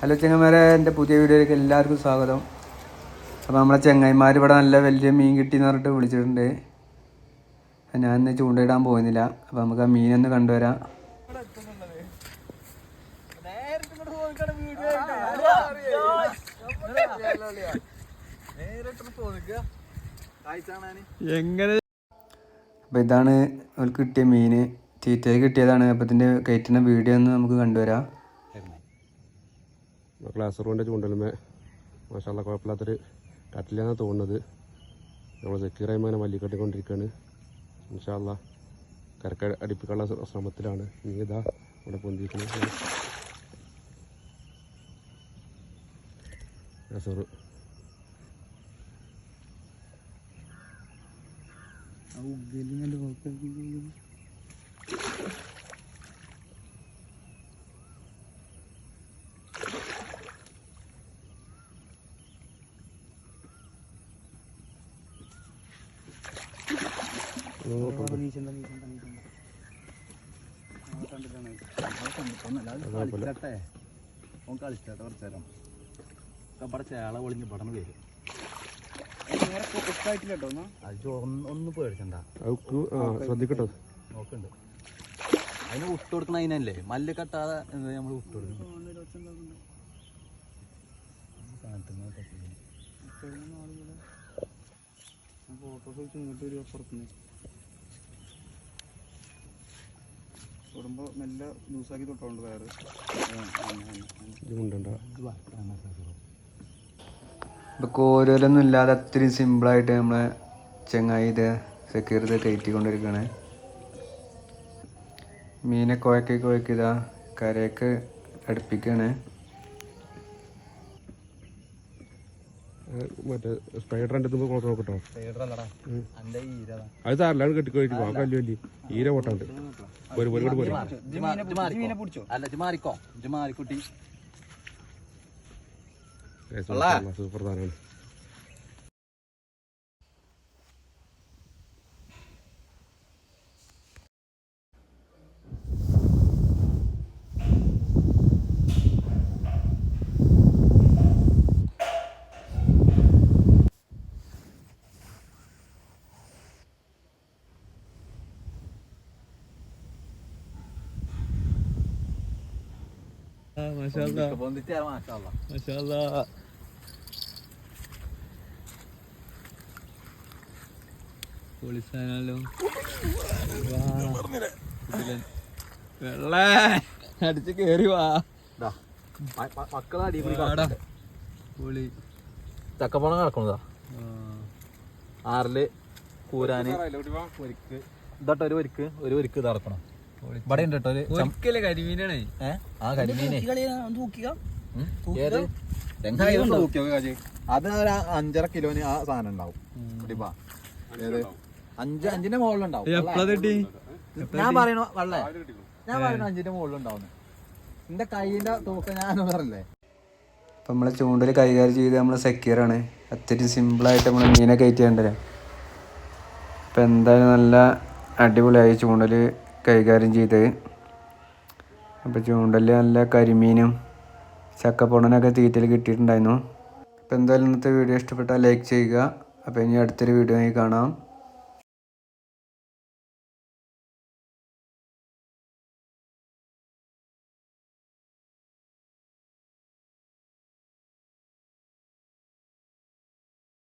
Hello ചെങ്ങന്മാരെ എന്റെ പുതിയ വീഡിയോയിലേക്ക് എല്ലാവർക്കും സ്വാഗതം. അപ്പോൾ നമ്മളെ ചെങ്ങായിമാർ ഇവിടെ നല്ല വലിയ മീൻ കിട്ടിയെന്ന് പറഞ്ഞിട്ട് വിളിച്ചിട്ടുണ്ട്. ഞാൻ ഇന്ന് ചൂണ്ടയിടാൻ പോകുന്നില്ല. അപ്പോൾ നമുക്ക് ആ മീനൊന്ന് കണ്ടുവരാം. എങ്ങനെ അപ്പോൾ ഇതാണ് അവർക്ക് കിട്ടിയ മീൻ. തീറ്റയായി കിട്ടിയതാണ്. അപ്പോൾ ഇതിന്റെ കയറ്റുന്ന വീഡിയോ ഒന്ന് നമുക്ക് കണ്ടുവരാം. ക്ലാസ് റൂമിന്റെ ചൂണ്ടലുമേ മാഷാള്ള കുഴപ്പമില്ലാത്തൊരു കട്ടിലെന്നാണ് തോന്നുന്നത്. നമ്മൾ സെക്യൂറായി അങ്ങനെ മല്ലിക്കെട്ടിക്കൊണ്ടിരിക്കുകയാണ് മാഷാല്ല കരക്ക അടിപ്പിക്കാനുള്ള ശ്ര- ശ്രമത്തിലാണ്. നീ ഇതാ ഇവിടെ പൊന്തിക്കുന്നത് കളിച്ചാട്ടെ ഓൻ കളിച്ചാട്ടെ കുറച്ചേരം ഇവിടെ ചേള പൊളിഞ്ഞ് പടന്ന് വരും. ഒന്ന് പേടിച്ചണ്ട. ശ്രദ്ധിക്കട്ടോ. നോക്കണ്ട്. അതിന് വിട്ട് കൊടുക്കണ അതിനല്ലേ? മല്ല് കെട്ടാതെ നമ്മൾ വിട്ട് കൊടുക്കണം തൊടുമ്പോ മെല്ലെ ലൂസാക്കി തൊട്ടോണ്ട് വേറെ ഇപ്പോൾ കോരുവലൊന്നും ഇല്ലാതെ അത്രയും സിമ്പിളായിട്ട് നമ്മളെ ചങ്ങായി ഇത് സെക്യൂർ ഇത് കയറ്റിക്കൊണ്ടിരിക്കുകയാണ് മീനെ കുഴക്കി കുഴക്കി ഇതാ കരയൊക്കെ അടുപ്പിക്കുകയാണ് മറ്റേ സ്പൈഡർ എന്റെ തുമ്പ് കുളത്ത് നോക്കട്ടോ. സൈഡറല്ലടാ അന്റെ ഈരതാ അത്. താരലാണ് കെട്ടിക്കഴിച്ചു ആ കല്ല് വലിയ ഈര പൊട്ടാണ്ട്. ഒരു ഒരു കൂടി Eso Hola. es പൊന്തിച്ച് മാഷാള്ള പൊളിച്ചാലോ വെള്ളേ അടിച്ച് കേറി വാ. പൊളി ചക്കപ്പണം കിടക്കുന്നതാ ആറിൽ കൂരാന് ഇതട്ടോ ഒരു ഒരുക്ക് ഒരു ഒരുക്ക് ഇത് ഇറക്കണം ഇവിടെ ഉണ്ട് കേട്ടോ ഒരു ചം- ഒരിക്കലേ കരിമീനാണ്. ഏ? ആ കരിമീനെ. ഏത്? തെങ്ങായി ഉണ്ടോ? അത് ഒരു അഞ്ചര കിലോന് ആ സാധനം ഉണ്ടാവും. ഇടിപ്പാ. ഏത്? അഞ്ച് അഞ്ചിന്റെ മുകളിലുണ്ടാവും. എപ്പളാ തട്ടി? ഞാൻ പറയണോ വള്ളേ? ഞാൻ പറയണോ അഞ്ചിന്റെ മുകളിലുണ്ടാവും എന്റെ കൈയിന്റെ തൂക്കം ഞാൻ പറഞ്ഞില്ലേ? അപ്പം നമ്മളെ ചൂണ്ടൽ കൈകാര്യം ചെയ്ത് നമ്മൾ സെക്യൂറാണ് സിമ്പിൾ ആയിട്ട് നമ്മൾ മീനെ കയറ്റിയാണ്ടല്ലോ? അപ്പം എന്തായാലും നല്ല അടിപൊളിയായി ചൂണ്ടൽ കൈകാര്യം ചെയ്തത് അപ്പോൾ ചൂണ്ടലിൽ നല്ല കരിമീനും ചക്കപ്പൊണനൊക്കെ തീറ്റയിൽ കിട്ടിയിട്ടുണ്ടായിരുന്നു. അപ്പോൾ എന്തായാലും ഇന്നത്തെ വീഡിയോ ഇഷ്ടപ്പെട്ടാൽ ലൈക്ക് ചെയ്യുക. അപ്പോൾ ഇനി അടുത്തൊരു വീഡിയോ കാണാം.